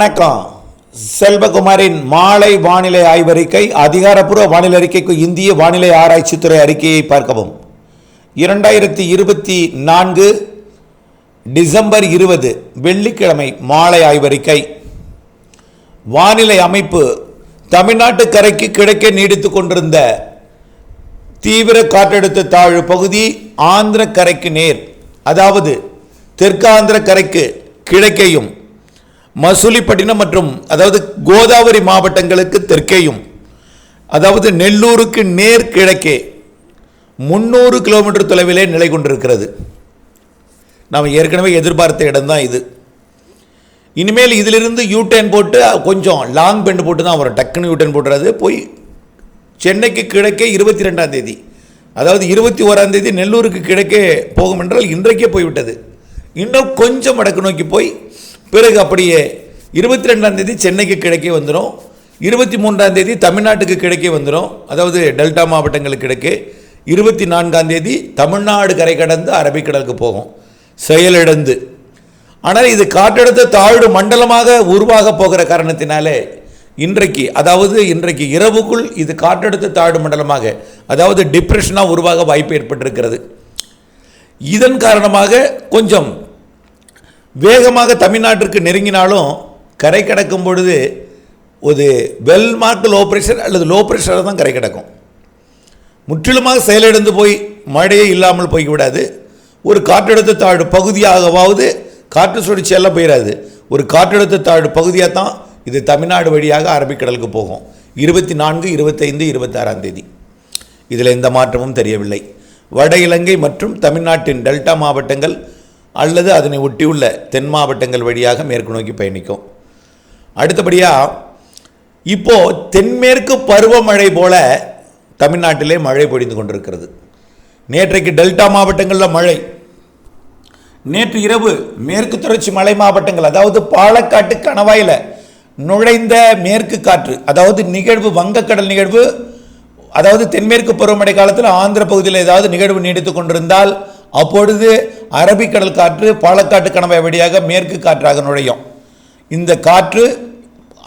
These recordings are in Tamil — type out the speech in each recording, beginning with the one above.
வணக்கம். செல்வகுமாரின் மாலை வானிலை ஆய்வறிக்கை அதிகாரப்பூர்வ வானிலை அறிக்கைக்கு இந்திய வானிலை ஆராய்ச்சித்துறை அறிக்கையை பார்க்கவும். இரண்டாயிரத்தி இருபத்தி நான்கு டிசம்பர் இருபது வெள்ளிக்கிழமை மாலை ஆய்வறிக்கை. வானிலை அமைப்பு தமிழ்நாட்டு கரைக்கு கிழக்கே நீடித்து கொண்டிருந்த தீவிர காற்றழுத்த தாழ்வு பகுதி ஆந்திர கரைக்கு நேர் அதாவது தெற்காந்திர கரைக்கு கிழக்கேயும் மசூலிப்பட்டினம் மற்றும் அதாவது கோதாவரி மாவட்டங்களுக்கு தெற்கேயும் அதாவது நெல்லூருக்கு நேர் கிழக்கே முந்நூறு கிலோமீட்டர் தொலைவிலே நிலை கொண்டிருக்கிறது. நாம் ஏற்கனவே எதிர்பார்த்த இடம்தான் இது. இனிமேல் இதிலிருந்து யூ டர்ன் போட்டு கொஞ்சம் லாங் பெண்டு போட்டு தான் வரும். டக்குன்னு யூ டர்ன் போட்டுறது போய் சென்னைக்கு கிழக்கே இருபத்தி ரெண்டாம் தேதி. அதாவது இருபத்தி ஓராம் தேதி நெல்லூருக்கு கிழக்கே போகும் என்றால் இன்றைக்கே போய்விட்டது. இன்னும் கொஞ்சம் வடக்கு நோக்கி போய் பிறகு அப்படியே இருபத்தி ரெண்டாம் தேதி சென்னைக்கு கிழக்கே வந்துடும் இருபத்தி மூன்றாம் தேதி தமிழ்நாட்டுக்கு கிழக்கே வந்துடும் அதாவது டெல்டா மாவட்டங்களுக்கு கிழக்கே. இருபத்தி நான்காம் தேதி தமிழ்நாடு கரை கடந்து அரபிக்கடலுக்கு போகும். செயலிழந்து. ஆனால் இது காற்றழுத்த தாழ்வு மண்டலமாக உருவாக போகிற காரணத்தினாலே இன்றைக்கு அதாவது இன்றைக்கு இரவுக்குள் இது காற்றழுத்த தாழ்வு மண்டலமாக அதாவது டிப்ரெஷனாக உருவாக வாய்ப்பு ஏற்பட்டிருக்கிறது. இதன் காரணமாக கொஞ்சம் வேகமாக தமிழ்நாட்டிற்கு நெருங்கினாலும் கரை கடக்கும் பொழுது ஒரு வெல் மார்க் லோ ப்ரெஷர் அல்லது லோ ப்ரெஷராக தான் கரை கிடக்கும். முற்றிலுமாக செயலிழந்து போய் மழையே இல்லாமல் போய்விடாது. ஒரு காற்றழுத்த தாழ்வு பகுதியாகவாவது காற்று சுழற்சியெல்லாம் போயிடாது ஒரு காற்றழுத்த தாழ்வு பகுதியாக தான் இது தமிழ்நாடு வழியாக அரபிக்கடலுக்கு போகும். இருபத்தி நான்கு இருபத்தைந்து இருபத்தாறாம் தேதி. இதில் எந்த மாற்றமும் தெரியவில்லை. வட இலங்கை மற்றும் தமிழ்நாட்டின் டெல்டா மாவட்டங்கள் அல்லது அதனை ஒட்டியுள்ள தென் மாவட்டங்கள் வழியாக மேற்கு நோக்கி பயணிக்கும். அடுத்தபடியாக இப்போது தென்மேற்கு பருவமழை போல தமிழ்நாட்டிலே மழை பொழிந்து கொண்டிருக்கிறது. நேற்றைக்கு டெல்டா மாவட்டங்களில் மழை. நேற்று இரவு மேற்கு தொடர்ச்சி மலை மாவட்டங்கள் அதாவது பாலக்காட்டு கணவாயில் நுழைந்த மேற்கு காற்று அதாவது நிகழ்வு வங்கக்கடல் நிகழ்வு அதாவது தென்மேற்கு பருவமழை காலத்தில் ஆந்திர பகுதியில் ஏதாவது நிகழ்வு நீடித்து கொண்டிருந்தால் அப்பொழுது அரபிக்கடல் காற்று பாலக்காட்டு கணவாய் வழியாக மேற்கு காற்றாக நுழையும். இந்த காற்று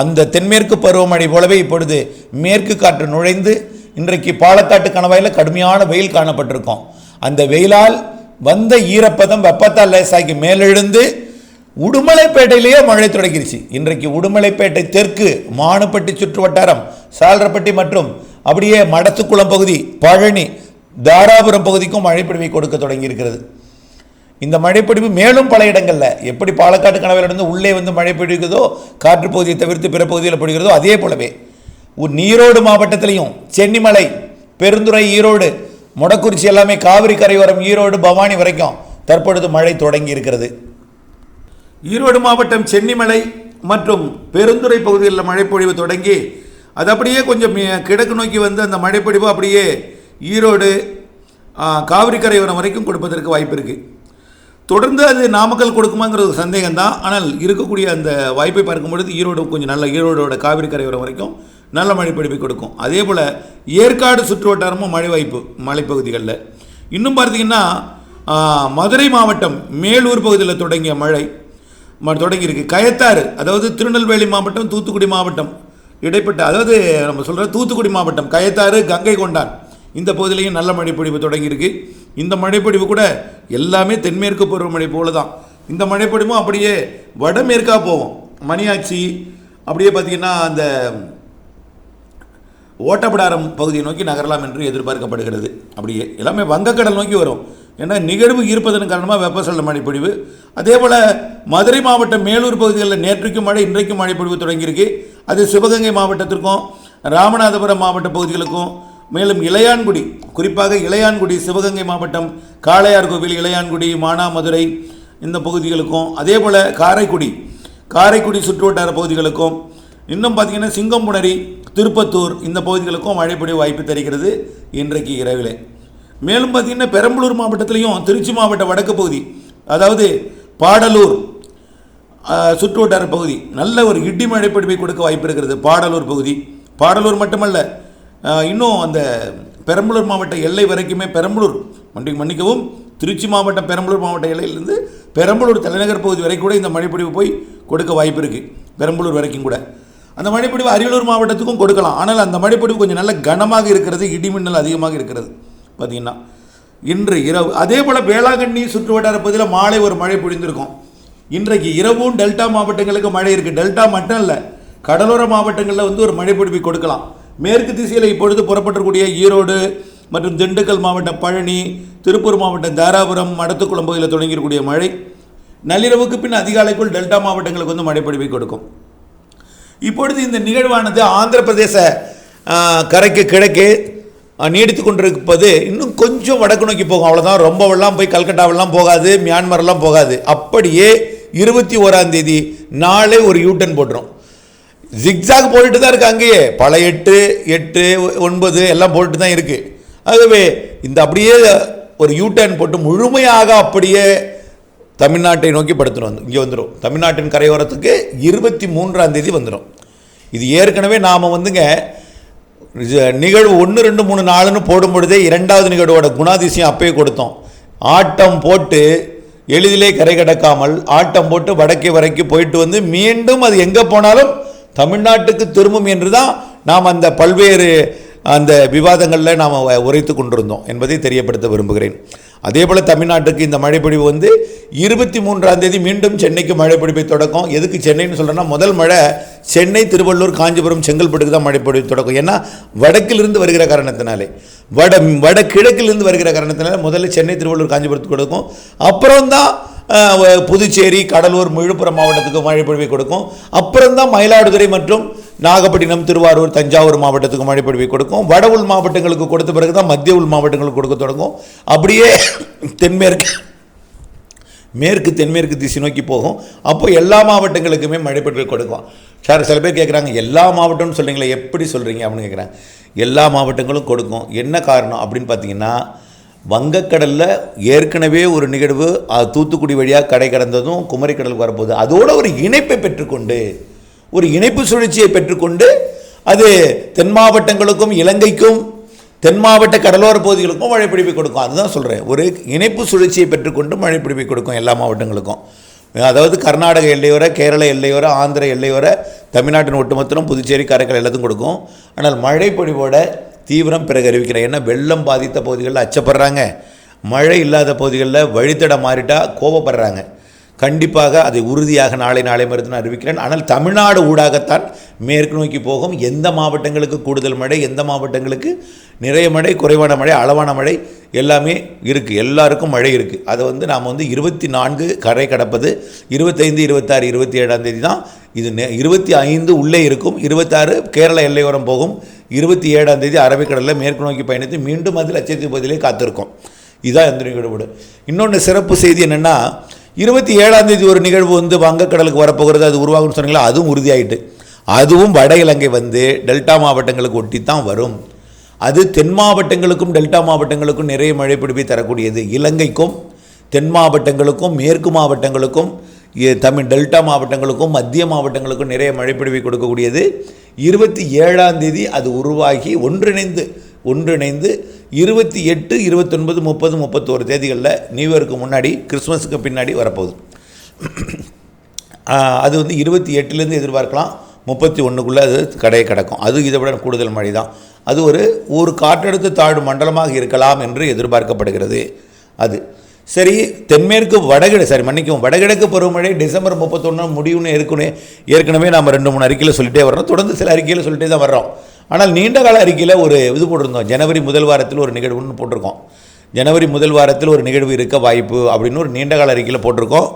அந்த தென்மேற்கு பருவமழை போலவே இப்பொழுது மேற்கு காற்று நுழைந்து இன்றைக்கு பாலக்காட்டு கணவாயில் கடுமையான வெயில் காணப்பட்டிருக்கும். அந்த வெயிலால் வந்த ஈரப்பதம் வெப்பத்தால் லேசாக்கி மேலெழுந்து உடுமலைப்பேட்டையிலேயே மழை தொடங்கிருச்சு. இன்றைக்கு உடுமலைப்பேட்டை தெற்கு மானுப்பட்டி சுற்று வட்டாரம் சாலரப்பட்டி மற்றும் அப்படியே மடத்துக்குளம் பகுதி பழனி தாராபுரம் பகுதிக்கும் மழைப்பொழிவை கொடுக்க தொடங்கியிருக்கிறது. இந்த மழைப்பொடிவு மேலும் பல இடங்களில். எப்படி பாலக்காட்டு கணவிலிருந்து உள்ளே வந்து மழை பொழிகிறதோ காற்று பகுதியை தவிர்த்து பிற பகுதியில் பொழிகிறதோ அதே போலவே ஒரு ஈரோடு மாவட்டத்திலையும் சென்னிமலை பெருந்துறை ஈரோடு மொடக்குறிச்சி எல்லாமே காவிரி கரையோரம் ஈரோடு பவானி வரைக்கும் தற்பொழுது மழை தொடங்கி இருக்கிறது. ஈரோடு மாவட்டம் சென்னிமலை மற்றும் பெருந்துறை பகுதிகளில் மழைப்பொழிவு தொடங்கி அது அப்படியே கொஞ்சம் கிழக்கு நோக்கி வந்து அந்த மழைப்பொழிவு அப்படியே ஈரோடு காவிரி கரையோரம் வரைக்கும் கொடுப்பதற்கு வாய்ப்பு இருக்குது தொடர்ந்து அது நாமக்கல் கொடுக்குமாங்கிற ஒரு சந்தேகம் தான் ஆனால் இருக்கக்கூடிய அந்த வாய்ப்பை பார்க்கும் பொழுது ஈரோடு கொஞ்சம் நல்ல ஈரோடோட காவிரி கரையோரம் வரைக்கும் நல்ல மழைப்பொழிவை கொடுக்கும். அதே போல் ஏற்காடு சுற்று வட்டாரமும் மழை வாய்ப்பு மலைப்பகுதிகளில் இன்னும் பார்த்தீங்கன்னா மதுரை மாவட்டம் மேலூர் பகுதியில் தொடங்கிய மழை ம- தொடங்கியிருக்கு. கயத்தாறு அதாவது திருநெல்வேலி மாவட்டம் தூத்துக்குடி மாவட்டம் இடைப்பட்ட அதாவது நம்ம சொல்கிற தூத்துக்குடி மாவட்டம் கயத்தாறு கங்கை கொண்டான். இந்த பகுதியிலையும் நல்ல மழைப்பொழிவு தொடங்கியிருக்கு. இந்த மழைப்பொழிவு கூட எல்லாமே தென்மேற்கு பருவமழை போல தான் இந்த மழைப்பொழிவும் அப்படியே வடமேற்காக போகும். மணியாச்சி அப்படியே பார்த்திங்கன்னா அந்த ஓட்டப்படாரம் பகுதியை நோக்கி நகரலாம் என்று எதிர்பார்க்கப்படுகிறது. அப்படியே எல்லாமே வங்கக்கடல் நோக்கி வரும். ஏன்னா நிகழ்வு இருப்பதன் காரணமாக வெப்பசலன மழைப்பொழிவு. அதே போல் மதுரை மாவட்டம் மேலூர் பகுதிகளில் நேற்றைக்கும் மழை இன்றைக்கும் மழைப்பொழிவு தொடங்கியிருக்கு. அது சிவகங்கை மாவட்டத்திற்கும் ராமநாதபுரம் மாவட்ட பகுதிகளுக்கும் மேலும் இளையான்குடி குறிப்பாக இளையான்குடி சிவகங்கை மாவட்டம் காளையார் கோவில் இளையான்குடி மானாமதுரை இந்த பகுதிகளுக்கும் அதே போல் காரைக்குடி காரைக்குடி சுற்றுவட்டார பகுதிகளுக்கும் இன்னும் பார்த்தீங்கன்னா சிங்கம்புணரி திருப்பத்தூர் இந்த பகுதிகளுக்கும் மழை பொழிய வாய்ப்பு தருகிறது இன்றைக்கு இரவிலே. மேலும் பார்த்தீங்கன்னா பெரம்பலூர் மாவட்டத்திலையும் திருச்சி மாவட்ட வடக்கு பகுதி அதாவது பாடலூர் சுற்றுவட்டார பகுதி நல்ல ஒரு இடி மழை பொழிவை கொடுக்க வாய்ப்பு இருக்கிறது பாடலூர் பகுதி. பாடலூர் மட்டுமல்ல இன்னும் அந்த பெரம்பலூர் மாவட்ட எல்லை வரைக்குமே பெரம்பலூர் மன்னி மன்னிக்கவும் திருச்சி மாவட்டம் பெரம்பலூர் மாவட்ட எல்லையிலேருந்து பெரம்பலூர் தலைநகர் பகுதி வரை கூட இந்த மழைப்பொழிவு போய் கொடுக்க வாய்ப்பு இருக்குது பெரம்பலூர் வரைக்கும் கூட. அந்த மழைப்பொழிவு அரியலூர் மாவட்டத்துக்கும் கொடுக்கலாம். ஆனால் அந்த மழைப்பொழிவு கொஞ்சம் நல்ல கனமாக இருக்கிறது இடிமின்னல் அதிகமாக இருக்கிறது பார்த்தீங்கன்னா. இன்று இரவு அதே போல் வேளாங்கண்ணி சுற்று வட்டார பகுதியில் மாலை ஒரு மழை பொழிந்திருக்கும். இன்றைக்கு இரவும் டெல்டா மாவட்டங்களுக்கு மழை இருக்குது டெல்டா மட்டும் இல்லை கடலோர மாவட்டங்களில் வந்து ஒரு மழை கொடுக்கலாம். மேற்கு திசையில் இப்பொழுது புறப்பட்டிருக்கூடிய ஈரோடு மற்றும் திண்டுக்கல் மாவட்டம் பழனி திருப்பூர் மாவட்டம் தாராபுரம் மடத்துக்குளம் பகுதியில் தொடங்கியிருக்கக்கூடிய மழை. நள்ளிரவுக்கு பின் அதிகாலைக்குள் டெல்டா மாவட்டங்களுக்கு வந்து மழைப்பொழிவை கொடுக்கும். இப்பொழுது இந்த நிகழ்வானது ஆந்திர பிரதேச கரைக்கு கிழக்கே நீடித்து கொண்டிருப்பது இன்னும் கொஞ்சம் வடக்கு நோக்கி போகும். அவ்வளோதான் ரொம்பவெல்லாம் போய் கல்கட்டாவெல்லாம் போகாது மியான்மர்லாம் போகாது. அப்படியே இருபத்தி ஓராந்தேதி நாளே ஒரு யூட்டன் போட்டுரும். ஜிக்ஸாக் போட்டுட்டு தான் இருக்குது அங்கேயே. பல எட்டு எட்டு ஒன்பது எல்லாம் போட்டு தான் இருக்குது ஆகவே இந்த அப்படியே ஒரு யூட்டர்ன் போட்டு முழுமையாக அப்படியே தமிழ்நாட்டை நோக்கி படுத்துடும் வந்து இங்கே வந்துடும் தமிழ்நாட்டின் கரையோரத்துக்கு இருபத்தி மூன்றாம் தேதி வந்துடும் இது ஏற்கனவே நாம் வந்துங்க நிகழ்வு ஒன்று ரெண்டு மூணு நாலுன்னு போடும் பொழுதே இரண்டாவது நிகழ்வோட குணாதிசயம் அப்பயே கொடுத்தோம். ஆட்டம் போட்டு எளிதிலே கரை கடக்காமல் ஆட்டம் போட்டு வடக்கே வரைக்கும் போயிட்டு வந்து மீண்டும் அது எங்கே போனாலும் தமிழ்நாட்டுக்கு திரும்பும் என்று தான் நாம் அந்த பல்வேறு அந்த விவாதங்களில் நாம் உரைத்து கொண்டிருந்தோம் என்பதை தெரியப்படுத்த விரும்புகிறேன். அதே போல் தமிழ்நாட்டுக்கு இந்த மழைப்பொழிவு வந்து இருபத்தி மூன்றாம் தேதி மீண்டும் சென்னைக்கு மழைப்பொழிவை தொடக்கம். எதுக்கு சென்னைன்னு சொல்கிறேன்னா முதல் மழை சென்னை திருவள்ளூர் காஞ்சிபுரம் செங்கல்பட்டுக்கு தான் மழைப்பொழிவு தொடக்கம். ஏன்னா வடக்கிலிருந்து வருகிற காரணத்தினாலே. வட வட கிழக்கிலிருந்து வருகிற காரணத்தினால முதல்ல சென்னை திருவள்ளூர் காஞ்சிபுரத்துக்கு கொடுக்கும். அப்புறம் தான் புதுச்சேரி கடலூர் விழுப்புரம் மாவட்டத்துக்கு மழை பொழிவை கொடுக்கும். அப்புறம் தான் மயிலாடுதுறை மற்றும் நாகப்பட்டினம் திருவாரூர் தஞ்சாவூர் மாவட்டத்துக்கு மழை பொழிவை கொடுக்கும். வட உள் மாவட்டங்களுக்கு கொடுத்த பிறகு தான் மத்திய உள் மாவட்டங்களுக்கு கொடுக்க தொடங்கும். அப்படியே தென்மேற்கு மேற்கு தென்மேற்கு திசை நோக்கி போகும். அப்போ எல்லா மாவட்டங்களுக்குமே மழை பொழிவை கொடுக்கும். சார் சில பேர் கேட்குறாங்க எல்லா மாவட்டம்னு சொல்கிறீங்களே எப்படி சொல்கிறீங்க அப்படின்னு கேட்குறாங்க எல்லா மாவட்டங்களும் கொடுக்கும். என்ன காரணம் அப்படின்னு பார்த்தீங்கன்னா வங்கக்கடலில் ஏற்கனவே ஒரு நிகழ்வு தூத்துக்குடி வழியாக கடை கடந்ததும் குமரிக்கடலுக்கு வரப்போகுது. அதோட ஒரு இணைப்பை பெற்றுக்கொண்டு ஒரு இணைப்பு சுழற்சியை பெற்றுக்கொண்டு அது தென் மாவட்டங்களுக்கும் இலங்கைக்கும் தென் மாவட்ட கடலோர பகுதிகளுக்கும் மழைப்பிடிப்பை கொடுக்கும். அதுதான் சொல்கிறேன் ஒரு இணைப்பு சுழற்சியை பெற்றுக்கொண்டு மழைப்பிடிப்பை கொடுக்கும் எல்லா மாவட்டங்களுக்கும். அதாவது கர்நாடக எல்லையோர கேரள எல்லையோர ஆந்திர எல்லையோர தமிழ்நாட்டின் ஒட்டுமொத்தம் புதுச்சேரி காரைக்கால் எல்லாத்தையும் கொடுக்கும். ஆனால் மழைப்பொழிவோட தீவிரம் பிறகு அறிவிக்கிறேன். ஏன்னா வெள்ளம் பாதித்த பகுதிகளில் அச்சப்படுறாங்க. மழை இல்லாத பகுதிகளில் வழித்தட மாறிட்டா கோபப்படுறாங்க. கண்டிப்பாக அதை உறுதியாக நாளை நாளை மறுத்து அறிவிக்கிறேன். ஆனால் தமிழ்நாடு ஊடாகத்தான் மேற்கு நோக்கி போகும். எந்த மாவட்டங்களுக்கு கூடுதல் மழை எந்த மாவட்டங்களுக்கு நிறைய மழை குறைவான மழை அளவான மழை எல்லாமே இருக்குது எல்லாருக்கும் மழை இருக்குது அதை வந்து நாம் வந்து இருபத்தி நான்கு கரை கடப்பது இருபத்தைந்து இருபத்தாறு இருபத்தி ஏழாம் தேதி தான் இது நெ- இருபத்தி ஐந்து உள்ளே இருக்கும். இருபத்தாறு கேரள எல்லையோரம் போகும். இருபத்தி ஏழாம் தேதி அரபிக்கடலில் மேற்கு நோக்கி பயணித்து மீண்டும் அது லட்சத்தீவு பகுதியிலே காத்திருக்கும். இதுதான் இந்த நிகழ்வோடு இன்னொன்று சிறப்பு செய்தி என்னென்னா இருபத்தி ஏழாம் தேதி ஒரு நிகழ்வு வந்து வங்கக்கடலுக்கு வரப்போகிறது அது உருவாகும்னு சொன்னீங்களா? அதுவும் உறுதியாயிட்டு. அதுவும் வட இலங்கை வந்து டெல்டா மாவட்டங்களுக்கு ஒட்டி தான் வரும். அது தென் மாவட்டங்களுக்கும் டெல்டா மாவட்டங்களுக்கும் நிறைய மழை பிடிப்பை தரக்கூடியது. இலங்கைக்கும் தென் மாவட்டங்களுக்கும் மேற்கு மாவட்டங்களுக்கும் தமிழ் டெல்டா மாவட்டங்களுக்கும் மத்திய மாவட்டங்களுக்கும் நிறைய மழைப்பிடிவை கொடுக்கக்கூடியது. இருபத்தி ஏழாம் தேதி அது உருவாகி ஒன்றிணைந்து ஒன்றிணைந்து இருபத்தி எட்டு இருபத்தொன்பது முப்பது முப்பத்தோரு தேதிகளில் நியூ இயருக்கு முன்னாடி கிறிஸ்மஸுக்கு பின்னாடி வரப்போகுது. அது வந்து இருபத்தி எட்டுலேருந்து எதிர்பார்க்கலாம். முப்பத்தி ஒன்றுக்குள்ளே அது கடையை கிடக்கும். அது இதை விட கூடுதல் மழை தான். அது ஒரு ஒரு காற்றழுத்த தாழ்வு மண்டலமாக இருக்கலாம் என்று எதிர்பார்க்கப்படுகிறது. அது சரி தென்மேற்கு வடகிழ சரி மன்னிக்கும் வடகிழக்கு பருவமழை டிசம்பர் முப்பத்தொன்று முடிவுன்னு ஏற்கனவே ஏற்கனவே நாம் ரெண்டு மூணு அறிக்கையில் சொல்லிட்டே வர்றோம். தொடர்ந்து சில அறிக்கையில் சொல்லிட்டே தான் வர்றோம். ஆனால் நீண்ட கால அறிக்கையில் ஒரு இது போட்டிருந்தோம். ஜனவரி முதல் வாரத்தில் ஒரு நிகழ்வுன்னு போட்டிருக்கோம். ஜனவரி முதல் வாரத்தில் ஒரு நிகழ்வு இருக்க வாய்ப்பு அப்படின்னு ஒரு நீண்ட கால அறிக்கையில் போட்டிருக்கோம்.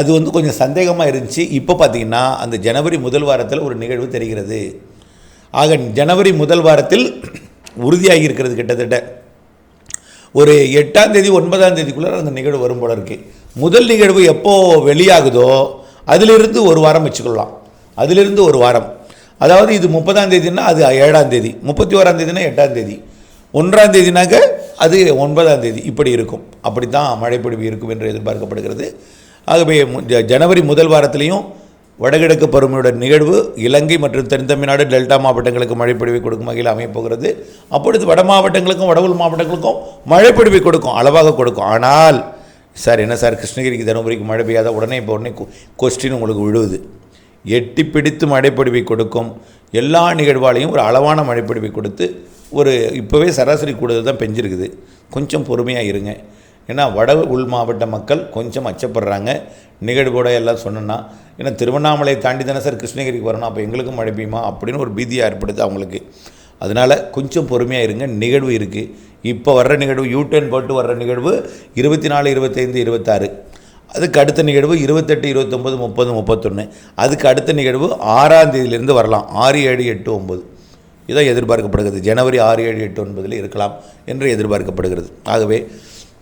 அது வந்து கொஞ்சம் சந்தேகமாக இருந்துச்சு. இப்போ பார்த்தீங்கன்னா அந்த ஜனவரி முதல் வாரத்தில் ஒரு நிகழ்வு தெரிகிறது. ஆக ஜனவரி முதல் வாரத்தில் உறுதியாகி இருக்கிறது கிட்டத்தட்ட. ஒரு எட்டாம் தேதி ஒன்பதாம் தேதிக்குள்ளே அந்த நிகழ்வு வரும் போல இருக்கு. முதல் நிகழ்வு எப்போ வெளியாகுதோ அதிலிருந்து ஒரு வாரம் வச்சுக்கொள்ளலாம். அதிலிருந்து ஒரு வாரம். அதாவது இது முப்பதாம் தேதினா அது ஏழாம் தேதி. முப்பத்தி ஓராம் தேதினா எட்டாம் தேதி. ஒன்றாம் தேதினாக்க அது ஒன்பதாம் தேதி. இப்படி இருக்கும். அப்படி தான் மழைப்பொழிவு இருக்கும் என்று எதிர்பார்க்கப்படுகிறது. ஆகவே ஜ- ஜனவரி முதல் வாரத்திலையும் வடகிழக்கு பருவமழையோட நிகழ்வு இலங்கை மற்றும் தென் தமிழ்நாடு டெல்டா மாவட்டங்களுக்கு மழைப்பொழிவை கொடுக்கும் வகையில் அமையப்போகிறது அப்பொழுது வட மாவட்டங்களுக்கும் வடவுள் மாவட்டங்களுக்கும் மழைப்பொழிவை கொடுக்கும் அளவாக கொடுக்கும். ஆனால் சார் என்ன சார் கிருஷ்ணகிரிக்கு தருமபுரிக்கு மழை பெய்யாத உடனே இப்போ உடனே கொஸ்டின் உங்களுக்கு விழுவுது. எட்டி பிடித்து மழைப்பொழிவை கொடுக்கும் எல்லா நிகழ்வாலையும் ஒரு அளவான மழைப்பொழிவை கொடுத்து ஒரு இப்போவே சராசரி கூடுதல் தான் பெஞ்சிருக்குது. கொஞ்சம் பொறுமையாக இருங்க. ஏன்னா வட உள் மாவட்ட மக்கள் கொஞ்சம் அச்சப்படுறாங்க. நிகழ்வோட எல்லாம் சொன்னோன்னா ஏன்னா திருவண்ணாமலை தாண்டி தானே சார் கிருஷ்ணகிரிக்கு வரணும் அப்போ எங்களுக்கும் மழை பெய்யுமா அப்படின்னு ஒரு பீதியாக ஏற்படுது அவங்களுக்கு. அதனால் கொஞ்சம் பொறுமையாக இருங்க நிகழ்வு இருக்குது இப்போ வர்ற நிகழ்வு யூடர்ன் போட்டு வர்ற நிகழ்வு இருபத்தி நாலு இருபத்தைந்து இருபத்தாறு. அதுக்கு அடுத்த நிகழ்வு இருபத்தெட்டு இருபத்தொம்பது முப்பது முப்பத்தொன்று அதுக்கு அடுத்த நிகழ்வு ஆறாம் தேதியிலேருந்து வரலாம் ஆறு ஏழு எட்டு ஒம்பது. இதான் எதிர்பார்க்கப்படுகிறது. ஜனவரி ஆறு ஏழு எட்டு ஒன்பதில் இருக்கலாம் என்று எதிர்பார்க்கப்படுகிறது. ஆகவே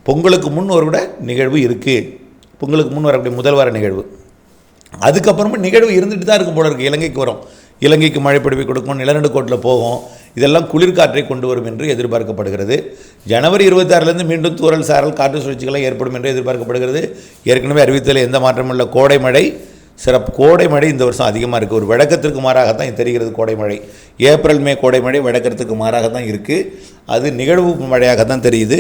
பொங்கலுக்கு முன் ஒரு விட நிகழ்வு இருக்குது பொங்கலுக்கு முன் வரக்கூடிய முதல் வார நிகழ்வு. அதுக்கப்புறமா நிகழ்வு இருந்துட்டு தான் இருக்கும் போல இருக்குது இலங்கைக்கு வரும். இலங்கைக்கு மழை கொடுக்கும் நிலநடுக்கோட்டில் போகும். இதெல்லாம் குளிர்காற்றை கொண்டு வரும் என்று எதிர்பார்க்கப்படுகிறது. ஜனவரி இருபத்தாறுலேருந்து மீண்டும் தூரல் சாரல் காற்று சுழற்சிகளாக ஏற்படும் என்று எதிர்பார்க்கப்படுகிறது. ஏற்கனவே அறிவித்ததில் எந்த மாற்றமும் இல்லை. கோடை மழை சிறப்பு கோடை மழை இந்த வருஷம் அதிகமாக இருக்குது ஒரு வழக்கத்திற்கு மாறாக தான் இது தெரிகிறது கோடை மழை. ஏப்ரல் மே கோடை மழை வழக்கத்திற்கு மாறாக தான் இருக்குது அது நிகழ்வு மழையாக தான் தெரியுது.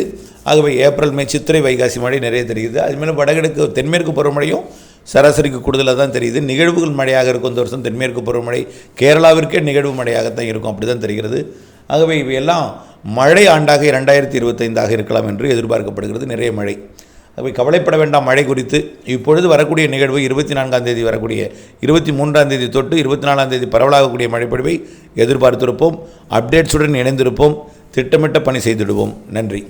ஆகவே ஏப்ரல் மே சித்திரை வைகாசி மழை நிறைய தெரியுது. அதுமாதிரி வடகிழக்கு தென்மேற்கு பருவமழையும் சராசரிக்கு கூடுதலாக தான் தெரியுது. நிகழ்வுகள் மழையாக இருக்கும் இந்த வருஷம் தென்மேற்கு பருவமழை கேரளாவிற்கே நிகழ்வு மழையாகத்தான் இருக்கும். அப்படி தான் தெரிகிறது. ஆகவே இவையெல்லாம் மழை ஆண்டாக இரண்டாயிரத்தி இருபத்தைந்தாக இருக்கலாம் என்று எதிர்பார்க்கப்படுகிறது. நிறைய மழை. அவை கவலைப்பட வேண்டாம் மழை குறித்து. இப்பொழுது வரக்கூடிய நிகழ்வு இருபத்தி நான்காம் தேதி வரக்கூடிய இருபத்தி மூன்றாம் தேதி தொட்டு இருபத்தி நாலாம் தேதி பரவலாகக்கூடிய மழைப்பொழிவை எதிர்பார்த்திருப்போம். அப்டேட்ஸுடன் இணைந்திருப்போம். திட்டமிட்ட பணி செய்திடுவோம். நன்றி.